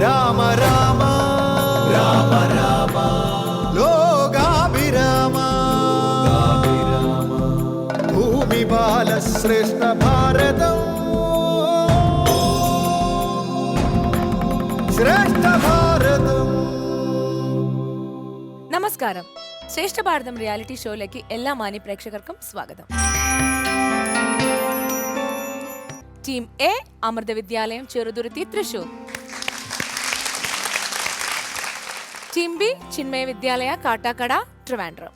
രാമ രാമ. രാമ രാമ ലോകാഭിരാമ. ഭൂമി ബാലശ്രേഷ്ഠ ഭാരതം. ശ്രേഷ്ഠ ഭാരതം. നമസ്കാരം. ശ്രേഷ്ഠ ഭാരതം റിയാലിറ്റി ഷോയിലേക്ക് എല്ലാ മാന്യ പ്രേക്ഷകർക്കും സ്വാഗതം. Team A Amrita Vidyalayam Cheruthuruthy Thrissur. Team B Chinmaya Vidyalaya Kattakada Trivandrum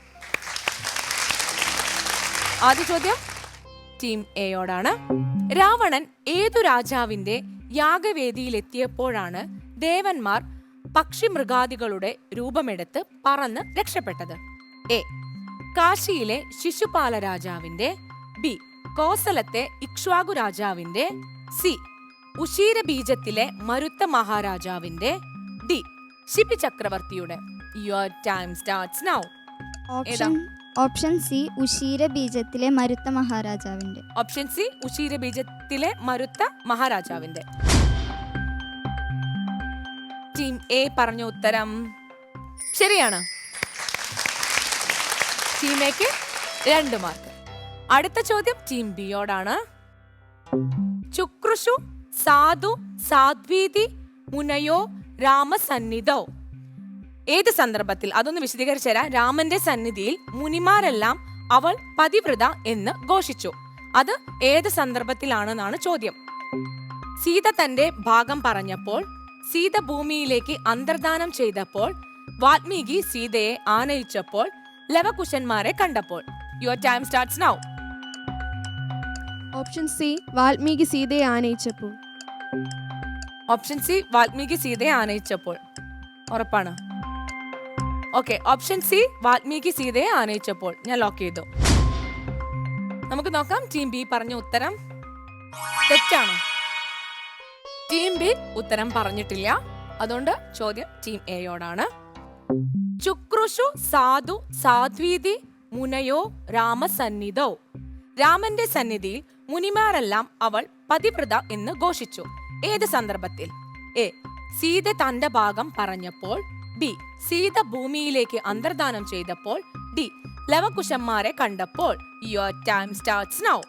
ആദ്യ ചോദ്യം. ടീം എയോടാണ് രാവണൻ ഏതു രാജാവിന്റെ യാഗവേദിയിലെത്തിയപ്പോഴാണ് ദേവന്മാർ പക്ഷിമൃഗാദികളുടെ രൂപമെടുത്ത് പറന്ന് രക്ഷപ്പെട്ടത്? എ കാശിയിലെ ശിശുപാല രാജാവിന്റെ. ബി കോസലത്തെ ഇക്ഷ്വാകു രാജാവിന്റെ. സി ഉശീരബീജത്തിലെ മരുത്ത മഹാരാജാവിന്റെ. ഡി ശിപി ചക്രവർത്തിയുടെ. Your time starts now option option C ushira ബീജത്തിലെ മരുത്ത മഹാരാജാവിന്റെ ഓപ്ഷൻ സി ഉഷീര ബീജത്തിലെ മരുത്ത മഹാരാജാവിന്റെ ടീം എ പറഞ്ഞ ഉത്തരം ശരിയാണ്. ടീം എക്ക് രണ്ട് മാർക്ക് അടുത്ത ചോദ്യം ടീം ബിയോടാണ് ചുക്രുഷു സാധു സാദ്വീതി മുനയോ രാമസന്നിധോ. ഏത് സന്ദർഭത്തിൽ? അതൊന്ന് വിശദീകരിച്ചു തരാം. രാമന്റെ സന്നിധിയിൽ മുനിമാരെല്ലാം അവൾ പതിവ്രത എന്ന് ഘോഷിച്ചു. അത് ഏത് സന്ദർഭത്തിലാണെന്നാണ് ചോദ്യം. സീത തന്റെ ഭാഗം പറഞ്ഞപ്പോൾ സീത ഭൂമിയിലേക്ക് അന്തർദാനം ചെയ്തപ്പോൾ വാൽമീകി സീതയെ ആനയിച്ചപ്പോൾ ലവകുശന്മാരെ കണ്ടപ്പോൾ. Your time starts now option C Valmiki സീതയെ ആനയിച്ചപ്പോൾ. ഓപ്ഷൻ സി വാൽമീകി സീതയെ ആനയിച്ചപ്പോൾ. ഉറപ്പാണ്. ഓക്കെ ഓപ്ഷൻ സി വാൽമീകി സീതയെ ആനയിച്ചപ്പോൾ. ഞാൻ ലോക്ക് ചെയ്തു. നമുക്ക് നോക്കാം ടീം ബി പറഞ്ഞ ഉത്തരം. തെറ്റാണ്. ടീം ബി ഉത്തരം പറഞ്ഞിട്ടില്ല. അതുകൊണ്ട് ചോദ്യം ടീം എയോടാണ് ചുക്രുഷു സാധു സാധ്വീതി മുനയോ രാമസന്നിധോ? രാമന്റെ സന്നിധിയിൽ മുനിമാരെല്ലാം അവൾ പതിവ്രത എന്ന് ഘോഷിച്ചു. ഏത് സന്ദർഭത്തിൽ? എ സീത തന്റെ ഭാഗം പറഞ്ഞപ്പോൾ ബി സീത ഭൂമിയിലേക്ക് അന്തർദാനം ചെയ്തപ്പോൾ ഡി ലവകുശന്മാരെ കണ്ടപ്പോൾ your time starts now.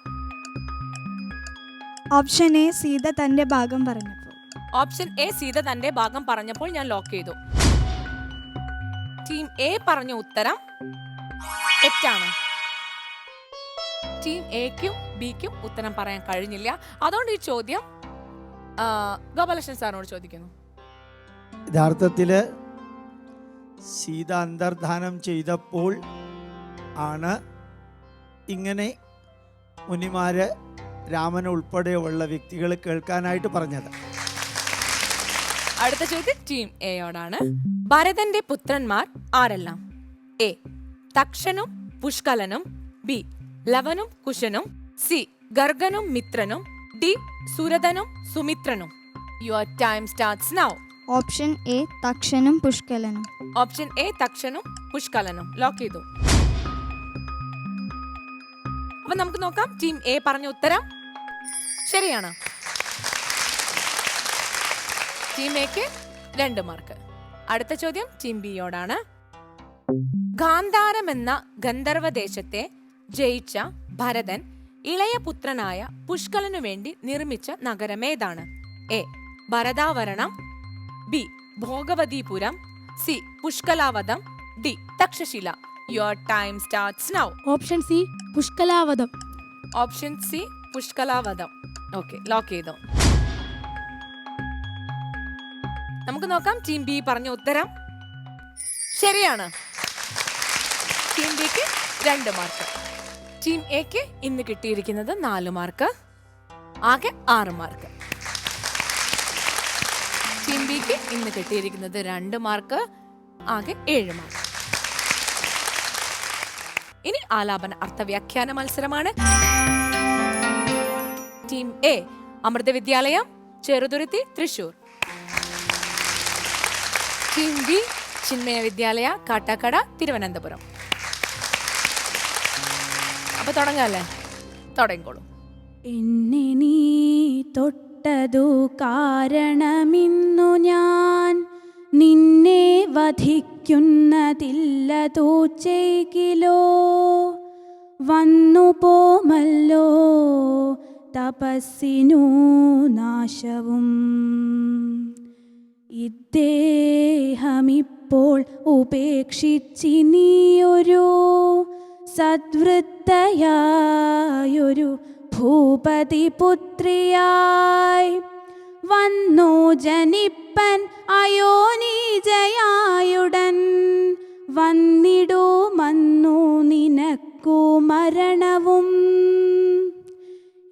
Option A Sita തന്റെ ഭാഗം പറഞ്ഞപ്പോൾ. ഓപ്ഷൻ എ സീത തന്റെ ഭാഗം പറഞ്ഞപ്പോൾ ഞാൻ ലോക്ക് ചെയ്തു. ടീം എ പറഞ്ഞ ഉത്തരം തെറ്റാണ്. ടീം എക്കും ബിക്കും ഉത്തരം പറയാൻ കഴിഞ്ഞില്ല. അതുകൊണ്ട് ഈ ചോദ്യം ഗോപാലകൃഷ്ണൻ സാറിനോട് ചോദിക്കുന്നു. യഥാർത്ഥത്തിൽ സീത അന്തർധാനം ചെയ്തപ്പോൾ ആണ് ഇങ്ങനെ മുനിമാര് രാമൻ ഉൾപ്പെടെയുള്ള വ്യക്തികൾ കേൾക്കാനായിട്ട് പറഞ്ഞത്. അടുത്ത ചോദ്യം ടീം എയോടാണ്. ഭരതന്റെ പുത്രന്മാർ ആരെല്ലാം? എ തക്ഷനും പുഷ്കലനും ബി ലവനും കുശനും സി ഗർഗനും മിത്രനും ഡി സുരതനും സുമിത്രനും. Your time starts now option A തക്ഷനും പുഷ്കലനും ഓപ്ഷൻ എ തക്ഷനും പുഷ്കലനും ലോക്ക് ചെയ്തു. അപ്പൊ നമുക്ക് നോക്കാം ടീം എ പറഞ്ഞ ഉത്തരം ശരിയാണ്. ടീം എക്ക് രണ്ട് മാർക്ക് അടുത്ത ചോദ്യം ടീം ബി യോടാണ്. ഗാന്ധാരം എന്ന ഗന്ധർവദേശത്തെ ജയിച്ച ഭരതൻ ഇളയ പുത്രനായ പുഷ്കലനു വേണ്ടി നിർമ്മിച്ച നഗരമേതാണ് A. Bharatavaranam B. Bhogavatipuram C. Pushkalavatam D. Takshashila. Your time starts now option C Pushkalavatam option C Pushkalavatam okay lock ചെയ്തോ. നമുക്ക് നോക്കാം ടീം ബി പറഞ്ഞ ഉത്തരം. ശരിയാണ്. ടീം ബിക്ക് രണ്ട് മാർക്ക് ടീം എക്ക് ഇന്ന് കിട്ടിയിരിക്കുന്നത് നാല് മാർക്ക് ആകെ ആറ് മാർക്ക് ടീം ബിക്ക് ഇന്ന് കിട്ടിയിരിക്കുന്നത് രണ്ട് മാർക്ക് ആകെ ഏഴ് മാർക്ക് ഇനി ആലാപന അർത്ഥവ്യാഖ്യാന മത്സരമാണ്. Team A Amrita Vidyalayam Cheruthuruthy Thrissur. Team B Chinmaya Vidyalaya Kattakada Thiruvananthapuram. അപ്പൊ തുടങ്ങാല്ലേ? തുടങ്ങിക്കോളൂ. എന്നെ നീ തൊട്ടതു കാരണമിന്നു ഞാൻ നിന്നെ വധിക്കുന്നതില്ല ചെയ്കിലോ? വന്നു പോമല്ലോ തപസ്സിനു നാശവും. ഇദ്ദേഹമിപ്പോൾ ഉപേക്ഷിച്ചിനിയൊരു സദ്വൃത്തയായൊരു ഭൂപതി പുത്രിയായി വന്നു ജനിപ്പൻ അയോനീജയായുടൻ. വന്നിടുമന്നു നിനക്കു മരണവും.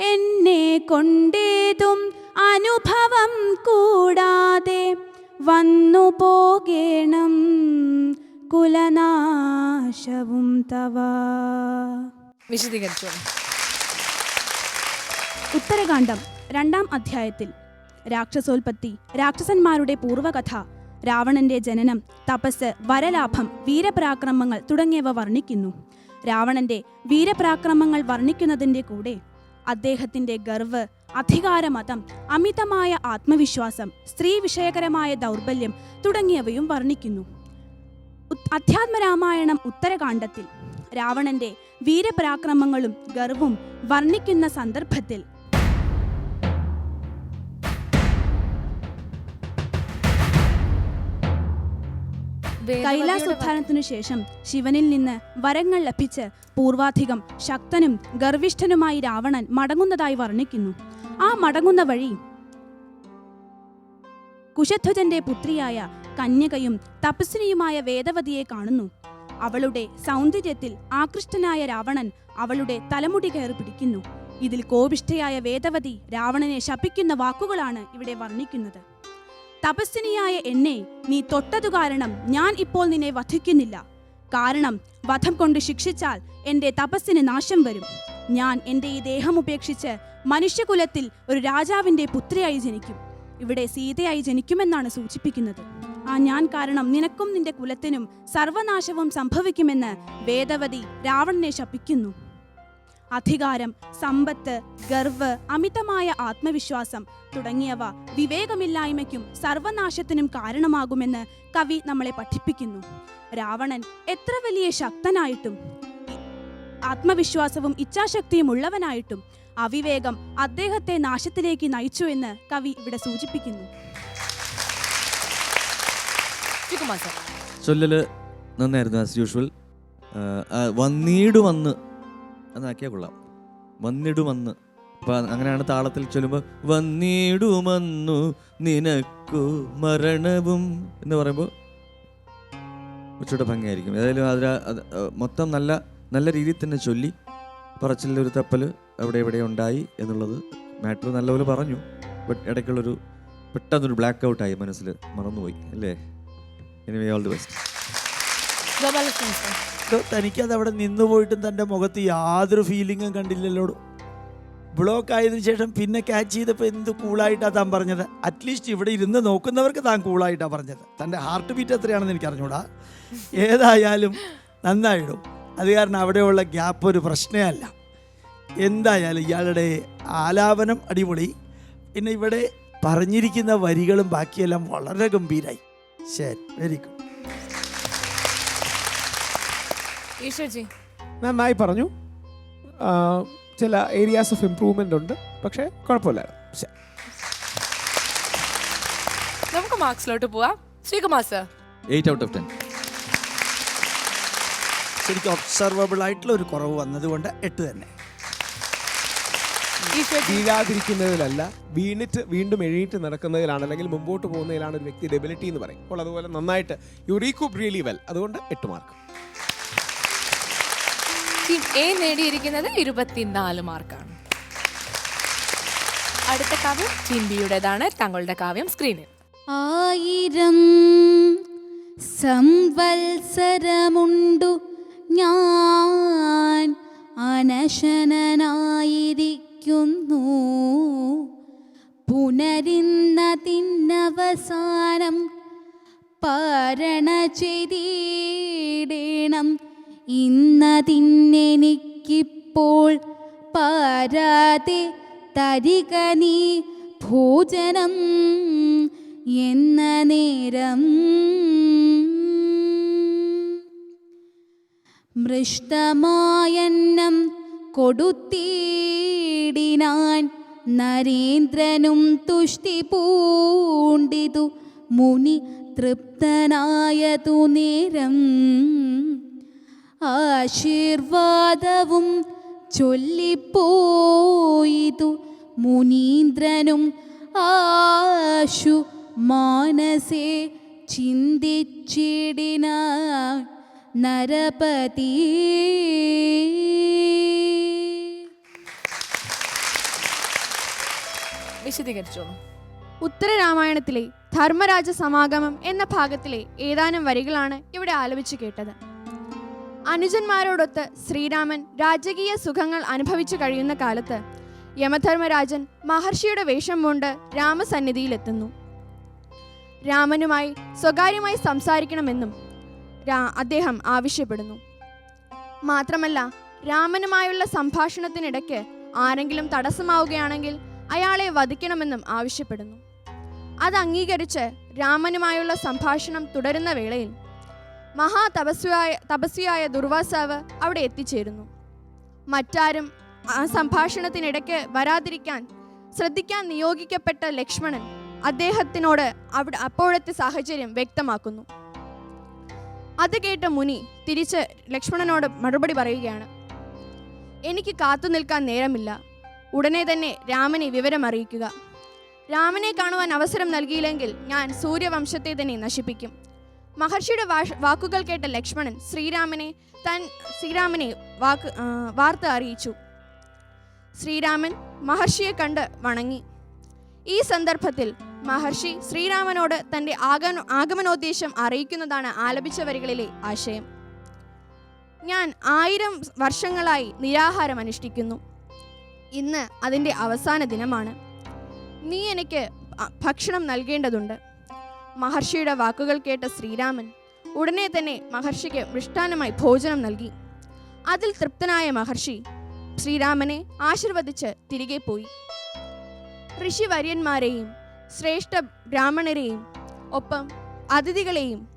എന്നെ കൊണ്ടേതും അനുഭവം കൂടാതെ വന്നു പോകേണം. കുലനാശവും തവ. വിശദീകരിച്ചു? ഉത്തരകാന്ഡം രണ്ടാം അധ്യായത്തിൽ. രാക്ഷസോൽപത്തി രാക്ഷസന്മാരുടെ പൂർവകഥ രാവണന്റെ ജനനം തപസ് വരലാഭം വീരപരാക്രമങ്ങൾ തുടങ്ങിയവ വർണിക്കുന്നു. രാവണന്റെ വീരപരാക്രമങ്ങൾ വർണിക്കുന്നതിന്റെ കൂടെ അദ്ദേഹത്തിന്റെ ഗർവ് അധികാരമതം അമിതമായ ആത്മവിശ്വാസം സ്ത്രീ വിഷയകരമായ ദൗർബല്യം തുടങ്ങിയവയും വർണിക്കുന്നു. അധ്യാത്മരാമായണം ഉത്തരകാണ്ഡത്തിൽ രാവണന്റെ വീരപരാക്രമങ്ങളും ഗർവും വർണിക്കുന്ന സന്ദർഭത്തിൽ. കൈലാസോത്ഥാനത്തിനു ശേഷം ശിവനിൽ നിന്ന് വരങ്ങൾ ലഭിച്ച് പൂർവാധികം ശക്തനും ഗർവിഷ്ഠനുമായി രാവണൻ മടങ്ങുന്നതായി വർണിക്കുന്നു. ആ മടങ്ങുന്ന വഴി കുശധ്വജന്റെ പുത്രിയായ കന്യകയും തപസ്വിനിയുമായ വേദവതിയെ കാണുന്നു. അവളുടെ സൗന്ദര്യത്തിൽ ആകൃഷ്ടനായ രാവണൻ അവളുടെ തലമുടി കയറി പിടിക്കുന്നു. ഇതിൽ കോപിഷ്ഠയായ വേദവതി രാവണനെ ശപിക്കുന്ന വാക്കുകളാണ് ഇവിടെ വർണിക്കുന്നത്. തപസ്വിനിയായ എന്നെ നീ തൊട്ടതു കാരണം ഞാൻ ഇപ്പോൾ നിന്നെ വധിക്കുന്നില്ല. കാരണം വധം കൊണ്ട് ശിക്ഷിച്ചാൽ എന്റെ തപസ്സിന് നാശം വരും. ഞാൻ എന്റെ ഈ ദേഹം ഉപേക്ഷിച്ച് മനുഷ്യകുലത്തിൽ ഒരു രാജാവിന്റെ പുത്രിയായി ജനിക്കും. ഇവിടെ സീതയായി ജനിക്കുമെന്നാണ് സൂചിപ്പിക്കുന്നത്. ആ ഞാൻ കാരണം നിനക്കും നിന്റെ കുലത്തിനും സർവനാശവും സംഭവിക്കുമെന്ന് വേദവതി രാവണനെ ശപിക്കുന്നു. അധികാരം സമ്പത്ത് ഗർവ് അമിതമായ ആത്മവിശ്വാസം തുടങ്ങിയവ വിവേകമില്ലായ്മയ്ക്കും സർവനാശത്തിനും കാരണമാകുമെന്ന് കവി നമ്മളെ പഠിപ്പിക്കുന്നു. രാവണൻ എത്ര വലിയ ശക്തനായിട്ടും ആത്മവിശ്വാസവും ഇച്ഛാശക്തിയും ഉള്ളവനായിട്ടും അവിവേകം അദ്ദേഹത്തെ നാശത്തിലേക്ക് നയിച്ചു എന്ന് കവി ഇവിടെ സൂചിപ്പിക്കുന്നു. ചൊല്ലല് നന്നായിരുന്നു ആസ് യൂഷ്വൽ വന്നീട് വന്ന് എന്നാക്കിയാൽ കൊള്ളാം. വന്നിടു വന്ന്. അപ്പൊ അങ്ങനെയാണ് താളത്തിൽ ചൊല്ലുമ്പോൾ വന്നിടുമന്നു നിനക്കു മരണവും എന്ന് പറയുമ്പോൾ കുറച്ചുകൂടെ ഭംഗിയായിരിക്കും. ഏതായാലും അതിൽ അത് മൊത്തം നല്ല നല്ല രീതിയിൽ തന്നെ ചൊല്ലി പറച്ചിലൊരു തപ്പൽ അവിടെ ഇവിടെ ഉണ്ടായി എന്നുള്ളത് മാറ്റർ നല്ലപോലെ പറഞ്ഞു. ബട്ട് ഇടയ്ക്കുള്ളൊരു പെട്ടെന്നൊരു ബ്ലാക്ക് ഔട്ടായി മനസ്സിൽ മറന്നുപോയി. അല്ലേ? എനിവേ ഓൾ ദി ബെസ്റ്റ് തനിക്കത് അവിടെ നിന്ന് പോയിട്ടും തന്റെ മുഖത്ത് യാതൊരു ഫീലിങ്ങും കണ്ടില്ലല്ലോ ബ്ലോക്ക് ആയതിനു ശേഷം പിന്നെ ക്യാച്ച് ചെയ്തപ്പോൾ എന്ത് കൂളായിട്ടാണ് താൻ പറഞ്ഞത്? അറ്റ്ലീസ്റ്റ് ഇവിടെ ഇരുന്ന് നോക്കുന്നവർക്ക് താൻ കൂളായിട്ടാണ് പറഞ്ഞത്. തന്റെ ഹാർട്ട് ബീറ്റ് എത്രയാണെന്ന് എനിക്ക് അറിഞ്ഞൂടാ ഏതായാലും നന്നായിടും. അത് കാരണം അവിടെയുള്ള ഗ്യാപ്പ് ഒരു പ്രശ്നമേ അല്ല എന്തായാലും ഇയാളുടെ ആലാപനം അടിപൊളി. പിന്നെ ഇവിടെ പറഞ്ഞിരിക്കുന്ന വരികളും ബാക്കിയെല്ലാം വളരെ ഗംഭീരായി. ശരി വെരി ഗുഡ് ഈശ്വർജി നന്നായി പറഞ്ഞു. ചില ഏരിയാസ് ഓഫ് ഇംപ്രൂവ്മെന്റ് ഉണ്ട്. പക്ഷേ കുഴപ്പമില്ല. നമുക്ക് മാർക്സിലോട്ട് പോവാം. Sreekumar sir eight out of ten ശരിക്കും ഒബ്സർവബിൾ ആയിട്ടുള്ള ഒരു കുറവ് വന്നതുകൊണ്ട് എട്ട് തന്നെ. വീഴാതിരിക്കുന്നതിലല്ല വീണിട്ട് വീണ്ടും എഴുന്നേറ്റ് നടക്കുന്നതിലാണ് അല്ലെങ്കിൽ മുമ്പോട്ട് പോകുന്നതിലാണ് ഒരു വ്യക്തി എബിലിറ്റി എന്ന് പറയും. അപ്പോൾ അതുപോലെ നന്നായിട്ട് യു റീകൂപ്പ് റിയലി വെൽ അതുകൊണ്ട് എട്ട് മാർക്ക്. ടീം എ നേടിയിരിക്കുന്നത് ഇരുപത്തിനാല് മാർക്കാണ്. അടുത്ത കാവ്യം ടീം ബിയുടേതാണ് താങ്കളുടെ കാവ്യം സ്ക്രീനിൽ ആയിരം സംവത്സരമുണ്ടു ഞാൻ വസിക്കുന്നു പുനരിന്നതിന്നവസാനം പാരണ ഇന്ന തിന്നെനിക്കിപ്പോൾ പാരാതെ തരിക നീ ഭോജനം എന്ന നേരം. മൃഷ്ടമായന്നം കൊടുത്തീടിനാൻ നരേന്ദ്രനും തുഷ്ടി പൂണ്ടിതു. മുനി തൃപ്തനായതു നേരം ആശീർവാദവും ചൊല്ലിപ്പോയിതു. മുനീന്ദ്രനും ആശു മാനസേ ചിന്തിച്ചിടിന നരപതി വിശദീകരിച്ചോളൂ ഉത്തരരാമായണത്തിലെ ധർമ്മരാജ സമാഗമം എന്ന ഭാഗത്തിലെ ഏതാനും വരികളാണ് ഇവിടെ ആലപിച്ചു കേട്ടത്. അനുജന്മാരോടൊത്ത് ശ്രീരാമൻ രാജകീയ സുഖങ്ങൾ അനുഭവിച്ചു കഴിയുന്ന കാലത്ത് യമധർമ്മരാജൻ മഹർഷിയുടെ വേഷം കൊണ്ട് രാമസന്നിധിയിലെത്തുന്നു. രാമനുമായി സ്വകാര്യമായി സംസാരിക്കണമെന്നും അദ്ദേഹം ആവശ്യപ്പെടുന്നു. മാത്രമല്ല രാമനുമായുള്ള സംഭാഷണത്തിനിടയ്ക്ക് ആരെങ്കിലും തടസ്സമാവുകയാണെങ്കിൽ അയാളെ വധിക്കണമെന്നും ആവശ്യപ്പെടുന്നു. അത് അംഗീകരിച്ച് രാമനുമായുള്ള സംഭാഷണം തുടരുന്ന വേളയിൽ മഹാതപസ്വിയായ തപസ്വിയായ ദുർവാസാവ് അവിടെ എത്തിച്ചേരുന്നു. മറ്റാരും ആ സംഭാഷണത്തിനിടയ്ക്ക് വരാതിരിക്കാൻ ശ്രദ്ധിക്കാൻ നിയോഗിക്കപ്പെട്ട ലക്ഷ്മണൻ അദ്ദേഹത്തിനോട് അവിടെ അപ്പോഴത്തെ സാഹചര്യം വ്യക്തമാക്കുന്നു. അത് കേട്ട മുനി തിരിച്ച് ലക്ഷ്മണനോട് മറുപടി പറയുകയാണ് എനിക്ക് കാത്തു നിൽക്കാൻ നേരമില്ല. ഉടനെ തന്നെ രാമനെ വിവരം അറിയിക്കുക. രാമനെ കാണുവാൻ അവസരം നൽകിയില്ലെങ്കിൽ ഞാൻ സൂര്യവംശത്തെ തന്നെ നശിപ്പിക്കും. മഹർഷിയുടെ വാക്കുകൾ കേട്ട ലക്ഷ്മണൻ ശ്രീരാമനെ തൻ ശ്രീരാമനെ വാക്ക് വാർത്ത അറിയിച്ചു. ശ്രീരാമൻ മഹർഷിയെ കണ്ട് വണങ്ങി. ഈ സന്ദർഭത്തിൽ മഹർഷി ശ്രീരാമനോട് തന്റെ ആഗമ ആഗമനോദ്ദേശം അറിയിക്കുന്നതാണ് ആലപിച്ച വരികളിലെ ആശയം. ഞാൻ ആയിരം വർഷങ്ങളായി നിരാഹാരം അനുഷ്ഠിക്കുന്നു ഇന്ന് അതിന്റെ അവസാന ദിനമാണ്. നീ എനിക്ക് ഭക്ഷണം നൽകേണ്ടതുണ്ട്. മഹർഷിയുടെ വാക്കുകൾ കേട്ട ശ്രീരാമൻ ഉടനെ തന്നെ മഹർഷിക്ക് മൃഷ്ടാനമായി ഭോജനം നൽകി. അതിൽ തൃപ്തനായ മഹർഷി ശ്രീരാമനെ ആശീർവദിച്ച് തിരികെ പോയി. ഋഷിവര്യന്മാരെയും ശ്രേഷ്ഠ ബ്രാഹ്മണരെയും ഒപ്പം അതിഥികളെയും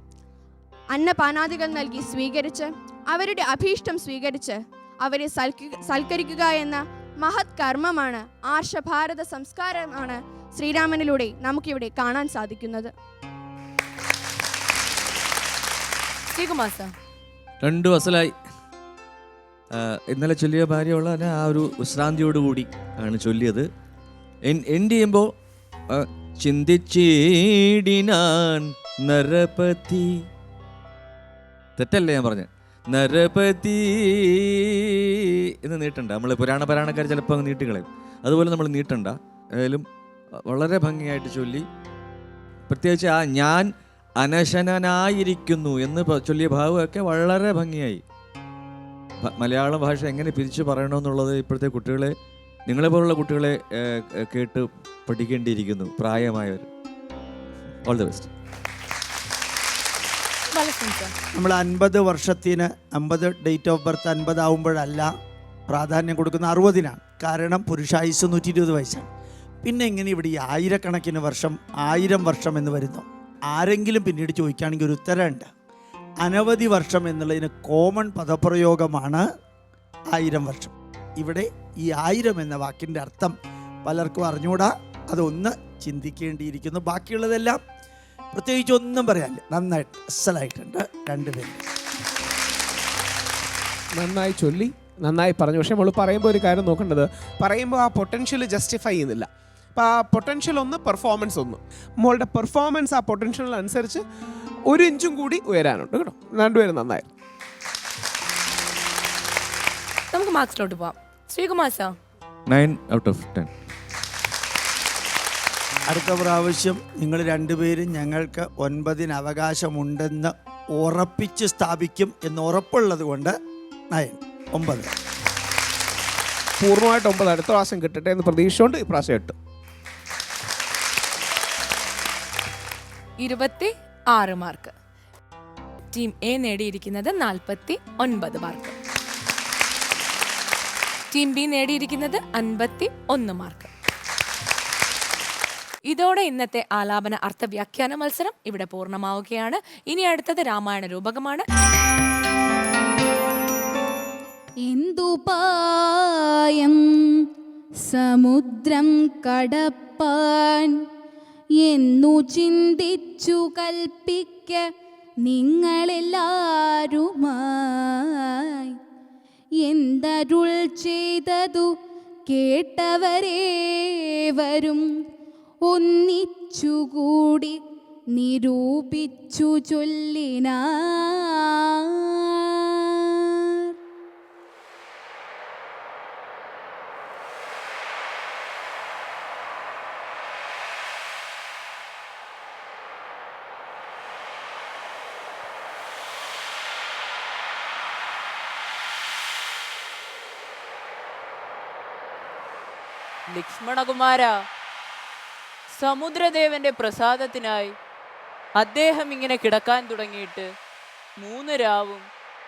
അന്നപാനാദികൾ നൽകി സ്വീകരിച്ച് അവരുടെ അഭീഷ്ടം സ്വീകരിച്ച് അവരെ സൽക്ക- സൽക്കരിക്കുക എന്ന മഹത് കർമ്മമാണ് ആർഷഭാരത സംസ്കാരമാണ് ശ്രീരാമനിലൂടെ നമുക്കിവിടെ കാണാൻ സാധിക്കുന്നത്. ശ്രീകുമാർ സാർ. രണ്ടു വസലായി. ഇന്നലെ ചൊല്ലിയ ഭാര്യയുള്ള ആ ഒരു വിശ്രാന്തിയോടുകൂടി ആണ് ചൊല്ലിയത്. എൻഡ് ചെയ്യുമ്പോൾ ചിന്തിച്ചേടിനാൻ നരപതി. തെറ്റല്ലേ ഞാൻ പറഞ്ഞ? നരപതി എന്ന് നീട്ടണ്ട. നമ്മൾ പുരാണ പരാണക്കാർ ചിലപ്പോൾ അങ്ങ് നീട്ടുകളെ അതുപോലെ നമ്മൾ നീട്ടണ്ട. ഏതായാലും വളരെ ഭംഗിയായിട്ട് ചൊല്ലി. പ്രത്യേകിച്ച് ആ ഞാൻ അനശനനായിരിക്കുന്നു എന്ന് ചൊല്ലിയ ഭാവമൊക്കെ വളരെ ഭംഗിയായി. മലയാള ഭാഷ എങ്ങനെ പിരിച്ചു പറയണമെന്നുള്ളത് ഇപ്പോഴത്തെ കുട്ടികളെ നിങ്ങളെ പോലുള്ള കുട്ടികളെ കേട്ട് പഠിക്കേണ്ടിയിരിക്കുന്നു പ്രായമായവർ. ഓൾ ദി ബെസ്റ്റ് നമ്മൾ അൻപത് വർഷത്തിന് അമ്പത് ഡേറ്റ് ഓഫ് ബർത്ത് അൻപത് ആവുമ്പോഴല്ല പ്രാധാന്യം കൊടുക്കുന്ന അറുപതിനാണ്. കാരണം പുരുഷായുസ് നൂറ്റി ഇരുപത് വയസ്സാണ്. പിന്നെ എങ്ങനെ ഇവിടെ ഈ ആയിരക്കണക്കിന് വർഷം ആയിരം വർഷം എന്ന് വരുന്നു? ആരെങ്കിലും പിന്നീട് ചോദിക്കുകയാണെങ്കിൽ ഒരു ഉത്തരമുണ്ട്. അനവധി വർഷം എന്നുള്ളതിന് കോമൺ പദപ്രയോഗമാണ് ആയിരം വർഷം. ഇവിടെ ഈ ആയിരം എന്ന വാക്കിന്റെ അർത്ഥം പലർക്കും അറിഞ്ഞുകൂടാ. അതൊന്ന് ചിന്തിക്കേണ്ടിയിരിക്കുന്നു. ബാക്കിയുള്ളതെല്ലാം പ്രത്യേകിച്ച് ഒന്നും പറയാനില്ല. നന്നായിട്ട് അസലായിട്ടുണ്ട് രണ്ടുപേരും. നന്നായി ചൊല്ലി നന്നായി പറഞ്ഞു. പക്ഷെ നമ്മൾ പറയുമ്പോൾ ഒരു കാര്യം നോക്കേണ്ടത് പറയുമ്പോൾ ആ പൊട്ടൻഷ്യൽ ജസ്റ്റിഫൈ ചെയ്യുന്നില്ല. അപ്പോൾ ആ പൊട്ടൻഷ്യൽ ഒന്ന് പെർഫോമൻസ് ഒന്ന്. മോളുടെ പെർഫോമൻസ് ആ പൊട്ടൻഷ്യൽ അനുസരിച്ച് ഒരു ഇഞ്ചും കൂടി ഉയരാനുണ്ട് കേട്ടോ. രണ്ടുപേരും നന്നായി. നമുക്ക് മാർക്സിലോട്ട് പോവാം. Sreekumar sir nine out of ten അടുത്ത പ്രാവശ്യം നിങ്ങൾ രണ്ടുപേരും ഞങ്ങൾക്ക് ഒൻപതിന് അവകാശമുണ്ടെന്ന് ഉറപ്പിച്ച് സ്ഥാപിക്കും എന്ന് ഉറപ്പുള്ളത് കൊണ്ട് നയൻ ഒമ്പത്. പൂർണമായിട്ട് ഒമ്പത്. അടുത്ത പ്രാവശ്യം കിട്ടട്ടെ എന്ന് പ്രതീക്ഷിച്ചുകൊണ്ട് ഈ പ്രാവശ്യം എട്ട്. ഇരുപത്തി ആറ് മാർക്ക്. ടീം എ നേടിയിരിക്കുന്നത് നാൽപ്പത്തി ഒൻപത് മാർക്ക്. ടീം ബി നേടിയിരിക്കുന്നത് അൻപത്തി ഒന്ന് മാർക്ക്. ഇതോടെ ഇന്നത്തെ ആലാപന അർത്ഥവ്യാഖ്യാന മത്സരം ഇവിടെ പൂർണമാവുകയാണ്. ഇനി അടുത്തത് രാമായണ രൂപകമാണ്. എന്തുപായം സമുദ്രം കടപ്പാൻ എന്നു ചിന്തിച്ചു കൽപ്പിക്ക നിങ്ങളെല്ലാരുമായി. എന്തരുൾ ചെയ്തതു കേട്ടവരേവരും ഒന്നിച്ചുകൂടി നിരൂപിച്ചു ചൊല്ലിന ലക്ഷ്മണകുമാര സമുദ്രദേവന്റെ പ്രസാദത്തിനായി അദ്ദേഹം ഇങ്ങനെ കിടക്കാൻ തുടങ്ങിയിട്ട് മൂന്ന് രാവും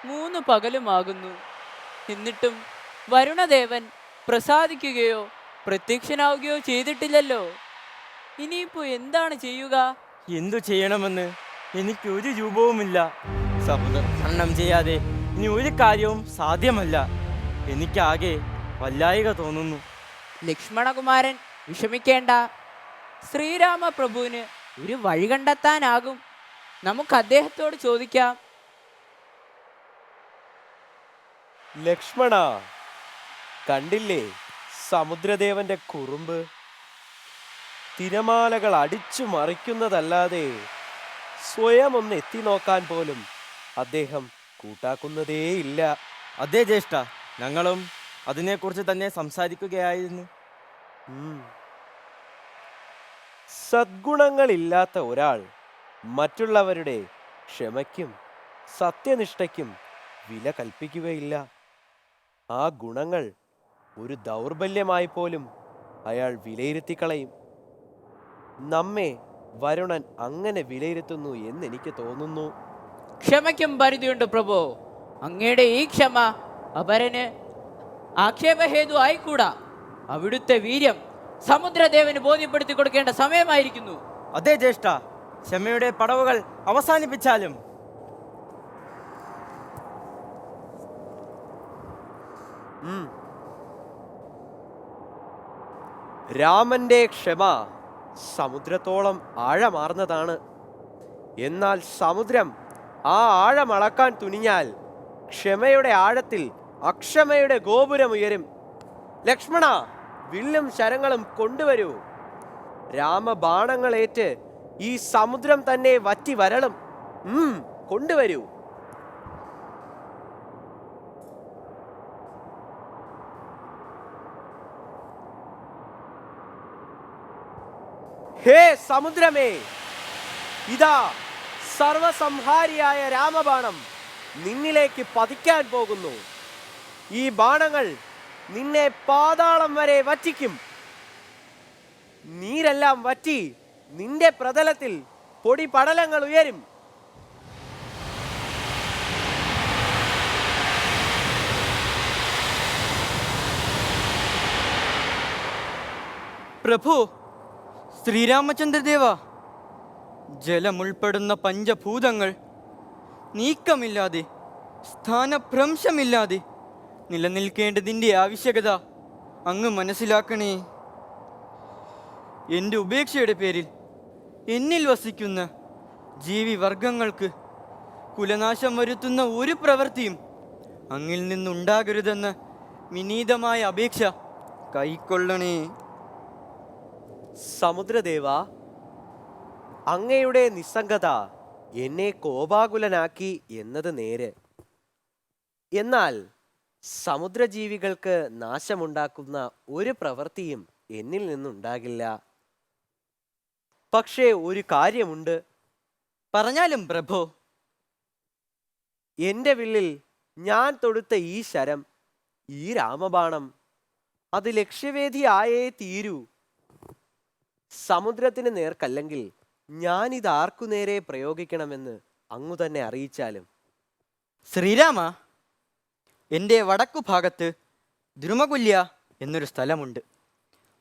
മൂന്ന് പകലുമാകുന്നു. എന്നിട്ടും വരുണദേവൻ പ്രസാദിക്കുകയോ പ്രത്യക്ഷനാവുകയോ ചെയ്തിട്ടില്ലല്ലോ. ഇനിയിപ്പോ എന്താണ് ചെയ്യുക? എന്തു ചെയ്യണമെന്ന്? എനിക്ക് ഒരു രൂപവുമില്ല. സമുദ്രം ചെയ്യാതെ ഇനി ഒരു കാര്യവും സാധ്യമല്ല. എനിക്കാകെ വല്ലായിക തോന്നുന്നു. ലക്ഷ്മണകുമാരൻ വിഷമിക്കേണ്ട. ശ്രീരാമ പ്രഭുവിന് ഒരു വഴി കണ്ടെത്താനാകും. നമുക്ക് അദ്ദേഹത്തോട് ചോദിക്കാം. ലക്ഷ്മണ കണ്ടില്ലേ സമുദ്രദേവന്റെ കുറുമ്പ്? തിരമാലകൾ അടിച്ചു മറിക്കുന്നതല്ലാതെ സ്വയം ഒന്ന് എത്തി നോക്കാൻ പോലും അദ്ദേഹം കൂട്ടാക്കുന്നതേയില്ല അതേ ജ്യേഷ്ഠ ഞങ്ങളും അതിനെക്കുറിച്ച് തന്നെ സംസാരിക്കുകയായിരുന്നു. സദ്ഗുണങ്ങളില്ലാത്ത ഒരാൾ മറ്റുള്ളവരുടെ ക്ഷമയ്ക്കും സത്യനിഷ്ഠയ്ക്കും വില കൽപ്പിക്കുകയില്ല. ആ ഗുണങ്ങൾ ഒരു ദൗർബല്യമായി പോലും അയാൾ വിലയിരുത്തിക്കളയും. നമ്മെ വരുണൻ അങ്ങനെ വിലയിരുത്തുന്നു എന്ന് എനിക്ക് തോന്നുന്നു. ക്ഷമയ്ക്കും പരിധിയുണ്ട് പ്രഭു. അങ്ങയുടെ ഈ ക്ഷമ അപരന് ആക്ഷേപഹേതു ആയിക്കൂടാ അവിടുത്തെ വീര്യം സമുദ്രദേവന് ബോധ്യപ്പെടുത്തി കൊടുക്കേണ്ട സമയമായിരിക്കുന്നു. അതെ ജ്യേഷ്ഠ ക്ഷമയുടെ പടവുകൾ അവസാനിപ്പിച്ചാലും. ഉം. രാമന്റെ ക്ഷമ സമുദ്രത്തോളം ആഴമാർന്നതാണ്. എന്നാൽ സമുദ്രം ആ ആഴമളക്കാൻ തുനിഞ്ഞാൽ ക്ഷമയുടെ ആഴത്തിൽ അക്ഷമയുടെ ഗോപുരമുയരും. ലക്ഷ്മണ! വില്ലും ശരങ്ങളും കൊണ്ടുവരൂ. രാമബാണങ്ങളേറ്റ് ഈ സമുദ്രം തന്നെ വറ്റി വരളും. കൊണ്ടുവരൂ. ഹേ സമുദ്രമേ ഇതാ സർവസംഹാരിയായ രാമബാണം നിന്നിലേക്ക് പതിക്കാൻ പോകുന്നു. ഈ ബാണങ്ങൾ നിന്നെ പാതാളം വരെ വറ്റിക്കും. നീരെല്ലാം വറ്റി നിന്റെ പ്രതലത്തിൽ പൊടി പടലങ്ങൾ ഉയരും. പ്രഭു ശ്രീരാമചന്ദ്രദേവ ജലമുൾപ്പെടുന്ന പഞ്ചഭൂതങ്ങൾ നീക്കമില്ലാതെ സ്ഥാനഭ്രംശമില്ലാതെ നിലനിൽക്കേണ്ടതിന്റെ ആവശ്യകത അങ്ങ് മനസ്സിലാക്കണേ. എന്റെ ഉപേക്ഷയുടെ പേരിൽ എന്നിൽ വസിക്കുന്ന ജീവിവർഗങ്ങൾക്ക് കുലനാശം വരുത്തുന്ന ഒരു പ്രവൃത്തിയും അങ്ങിൽ നിന്നുണ്ടാകരുതെന്ന് വിനീതമായ അപേക്ഷ കൈക്കൊള്ളണേ. സമുദ്രദേവ അങ്ങയുടെ നിസ്സംഗത എന്നെ കോപാകുലനാക്കി എന്നത് നേര്. എന്നാൽ സമുദ്രജീവികൾക്ക് നാശമുണ്ടാക്കുന്ന ഒരു പ്രവൃത്തിയും എന്നിൽ നിന്നുണ്ടാകില്ല. പക്ഷേ ഒരു കാര്യമുണ്ട്. പറഞ്ഞാലും പ്രഭു. എന്റെ വില്ലിൽ ഞാൻ തൊടുത്ത ഈ ശരം ഈ രാമബാണം അത് ലക്ഷ്യവേദിയായേ തീരൂ. സമുദ്രത്തിന് നേർക്കല്ലെങ്കിൽ ഞാനിത് ആർക്കു നേരെ പ്രയോഗിക്കണമെന്ന് അങ്ങു തന്നെ അറിയിച്ചാലും. ശ്രീരാമ എന്റെ വടക്കു ഭാഗത്ത് ദ്രുമകുല്യ എന്നൊരു സ്ഥലമുണ്ട്.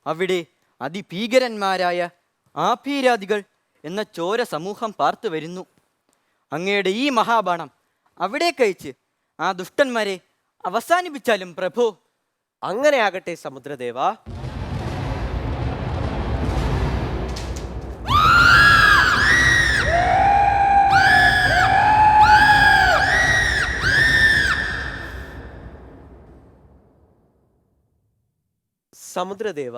അവിടെ അതിഭീകരന്മാരായ ആഭീരാദികൾ എന്ന ചോര സമൂഹം പാർത്തു വരുന്നു. അങ്ങയുടെ ഈ മഹാബാണം അവിടെ കഴിച്ച് ആ ദുഷ്ടന്മാരെ അവസാനിപ്പിച്ചാലും പ്രഭു അങ്ങനെയാകട്ടെ സമുദ്രദേവ. സമുദ്രദേവ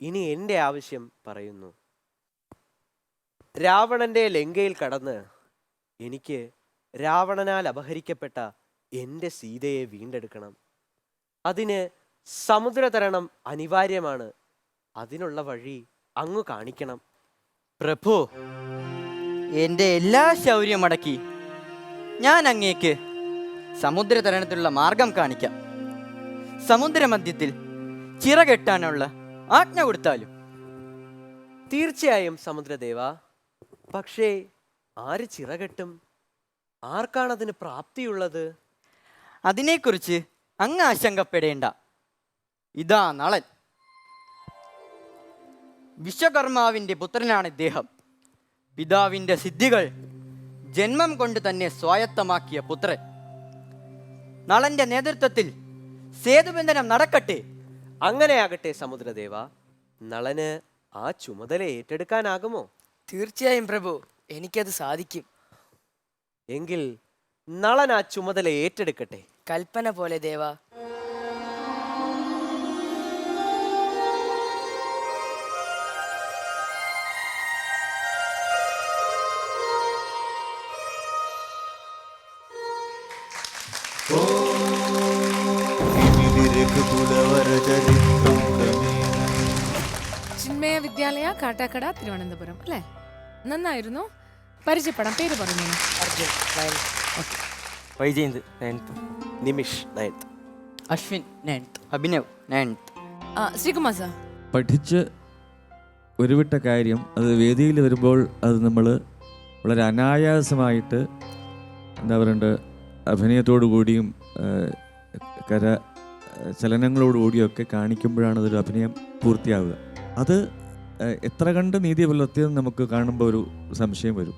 ഇനി എന്റെ ആവശ്യം പറയുന്നു. രാവണന്റെ ലങ്കയിൽ കടന്ന് എനിക്ക് രാവണനാൽ അപഹരിക്കപ്പെട്ട എന്റെ സീതയെ വീണ്ടെടുക്കണം. അതിന് സമുദ്രതരണം അനിവാര്യമാണ്. അതിനുള്ള വഴി അങ്ങ് കാണിക്കണം. പ്രഭു എന്റെ എല്ലാ ശൗര്യം അടക്കി ഞാൻ അങ്ങേക്ക് സമുദ്രതരണത്തിലുള്ള മാർഗം കാണിക്കാം. സമുദ്രമധ്യത്തിൽ ചിറകെട്ടാനുള്ള ആജ്ഞ കൊടുത്താലും. തീർച്ചയായും സമുദ്രദേവ പക്ഷേ ആര് ചിറകെട്ടും ആർക്കാണതിന് പ്രാപ്തിയുള്ളത്? അതിനെക്കുറിച്ച് അങ്ങ് ആശങ്കപ്പെടേണ്ട. ഇതാ നളൻ. വിശ്വകർമാവിന്റെ പുത്രനാണ് ഇദ്ദേഹം. പിതാവിന്റെ സിദ്ധികൾ ജന്മം കൊണ്ട് തന്നെ സ്വായത്തമാക്കിയ പുത്രൻ. നളന്റെ നേതൃത്വത്തിൽ സേതുബന്ധനം നടക്കട്ടെ. അങ്ങനെയാകട്ടെ സമുദ്രദേവ നളന് ആ ചുമതല ഏറ്റെടുക്കാനാകുമോ? തീർച്ചയായും പ്രഭു എനിക്കത് സാധിക്കും. എങ്കിൽ നളൻ ആ ചുമതല ഏറ്റെടുക്കട്ടെ. കൽപ്പന പോലെ ദേവ. ചിന്മയ വിദ്യാലയ കാട്ടാക്കട തിരുവനന്തപുരം അല്ലേ? നന്നായിരുന്നു. പരിചയപ്പെടാം. പേര് പറഞ്ഞു? Vaijayanth ninth Nimish ninth Ashwin ninth Abhinav ninth Sreekumar sir. പഠിച്ച് ഒരുവിട്ട കാര്യം അത് വേദിയിൽ വരുമ്പോൾ അത് നമ്മൾ വളരെ അനായാസമായിട്ട് എന്താ പറയണ്ട അഭിനയത്തോടു കൂടിയും കര ചലനങ്ങളോടുകൂടിയൊക്കെ കാണിക്കുമ്പോഴാണ് അതൊരു അഭിനയം പൂർത്തിയാവുക. അത് എത്ര കണ്ട് നീതി പുലർത്തിയെന്ന് നമുക്ക് കാണുമ്പോൾ ഒരു സംശയം വരും.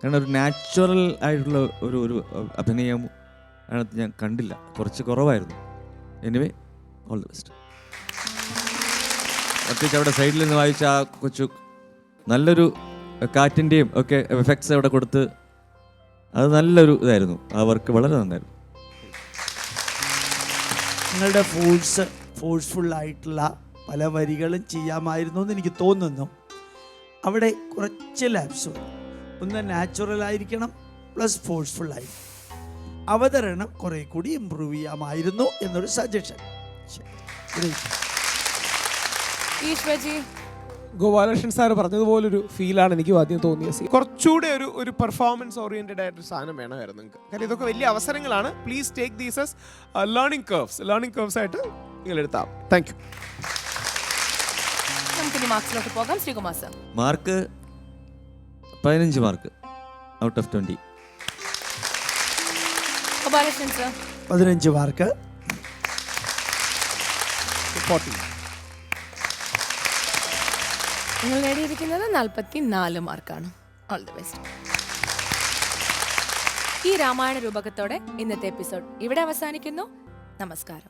കാരണം ഒരു നാച്ചുറൽ ആയിട്ടുള്ള ഒരു ഒരു അഭിനയം അതിനകത്ത് ഞാൻ കണ്ടില്ല. കുറച്ച് കുറവായിരുന്നു. Anyway all the best. പ്രത്യേകിച്ച് അവിടെ സൈഡിൽ നിന്ന് വായിച്ച ആ കൊച്ചു നല്ലൊരു കാറ്റിന്റെയും ഒക്കെ എഫക്ട്സ് അവിടെ കൊടുത്ത് അത് നല്ലൊരു ഇതായിരുന്നു. ആ വർക്ക് വളരെ നന്നായിരുന്നു. നിങ്ങളുടെ ഫോഴ്സ് ഫോഴ്സ്ഫുൾ ആയിട്ടുള്ള പല വരികളും ചെയ്യാമായിരുന്നു എന്ന് എനിക്ക് തോന്നുന്നു. അവിടെ കുറച്ച് ലാബ്സ് ഒന്ന് നാച്ചുറൽ ആയിരിക്കണം പ്ലസ് ഫോഴ്സ്ഫുൾ ആയിരിക്കണം. അവതരണം കുറെ കൂടി ഇമ്പ്രൂവ് ചെയ്യാമായിരുന്നു എന്നൊരു സജഷൻ ഈശ്വജി ഗോപാലകൃഷ്ണൻ സാർ പറഞ്ഞതുപോലൊരു ഫീലാണ് എനിക്ക് ആദ്യം തോന്നിയത്. സീൻ കുറച്ചുകൂടെ ഒരു ഒരു പെർഫോമൻസ് ഓറിയന്റഡ് ആയിട്ടൊരു സാധനം വേണമായിരുന്നു നിങ്ങൾക്ക്. കാര്യം ഇതൊക്കെ വലിയ അവസരങ്ങളാണ്. Please take these as learning curves learning curves ആയിട്ട് നിങ്ങൾ എടുത്താം താങ്ക് യു നമുക്കിനി മാർക്സിലോട്ട് പോകാം. ശ്രീകുമാർ സാർ. മാർക്ക് പതിനഞ്ച് mark. Out of twenty Gopalakrishnan sir. പതിനഞ്ച് മാർക്ക്. ഫോർട്ടി നിങ്ങൾ നേടിയിരിക്കുന്നത് നാൽപ്പത്തി നാല് മാർക്കാണ്. ഓൾ ദി ബെസ്റ്റ് ഈ രാമായണ രൂപകത്തോടെ ഇന്നത്തെ എപ്പിസോഡ് ഇവിടെ അവസാനിക്കുന്നു. നമസ്കാരം.